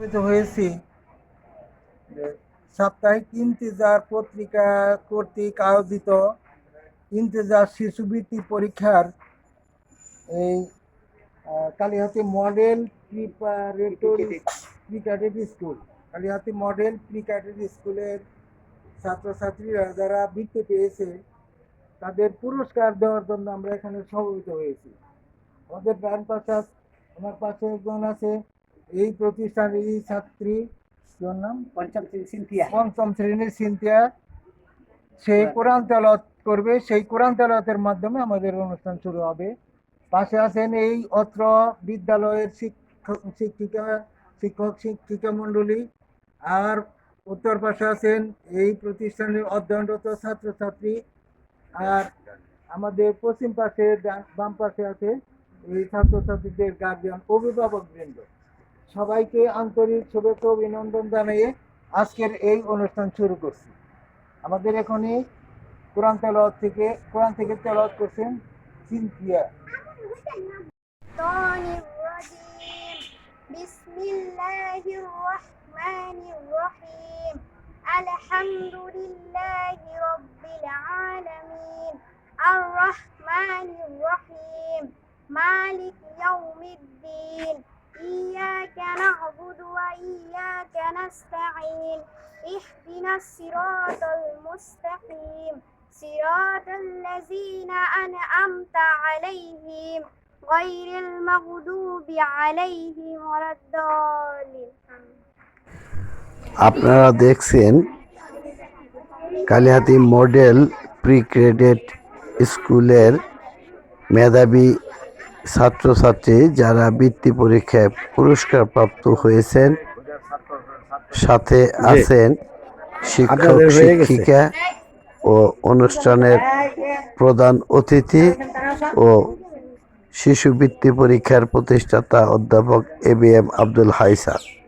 হয়েছি। সাপ্তাহিক ইন্তেজার পত্রিকা কর্তৃক আয়োজিত ইন্তেজার শিশুবৃত্তি পরীক্ষার এই Kalihati model preparatory precadet school. Kalihati model precadet স্কুলের ছাত্রছাত্রীরা যারা বৃত্তি পেয়েছে, তাদের পুরস্কার দেওয়ার জন্য আমরা এখানে সমবেত হয়েছি। আমাদের ডান পাশে আমার পাশে একজন আছে। এই প্রতিষ্ঠানেরই ছাত্রী যার নাম? পঞ্চম সিনথিয়া। পঞ্চম শ্রেণির সিনথিয়া। সেই কোরআন তেলাওয়াত করবে সেই কোরআন তেলাওয়াতের মাধ্যমে আমাদের অনুষ্ঠান শুরু হবে। পাশে আছেন এই অত্র বিদ্যালয়ের শিক্ষক শিক্ষিকা শিক্ষক শিক্ষিকা মণ্ডলী। আর উত্তর পাশে আছেন এই প্রতিষ্ঠানের অধ্যয়নরত ছাত্রছাত্রী। আর আমাদের পশ্চিম পাশে বাম পাশে আছে এই ছাত্রছাত্রীদের গার্জিয়ান অভিভাবক বৃন্দ সবাইকে আন্তরিক শুভেচ্ছা ও অভিনন্দন জানিয়ে আজকের এই অনুষ্ঠান শুরু করছি আমাদের এখনই কোরআন তেলাওয়াত থেকে কোরআন থেকে তেলাওয়াত করছেন সিনথিয়া الشيطان الرجيم بسم الله الرحمن الرحيم الحمد لله رب العالمين الرحمن الرحيم مالك يوم الدين إياك نعبد وإياك نستعين اهدنا الصراط المستقيم صراط الذين أنعمت عليهم غير المغضوب عليهم ولا الضالين আপনারা দেখছেন কালিহাতি মডেল প্রি ক্রেডেট স্কুলের মেধাবী ছাত্রছাত্রী যারা বৃত্তি পরীক্ষায় পুরস্কার প্রাপ্ত হয়েছেন সাথে আছেন শিক্ষক? শিক্ষিকা ও অনুষ্ঠানের প্রধান অতিথি ও শিশু বৃত্তি পরীক্ষার প্রতিষ্ঠাতা অধ্যাপক A B M Abdul Hai sir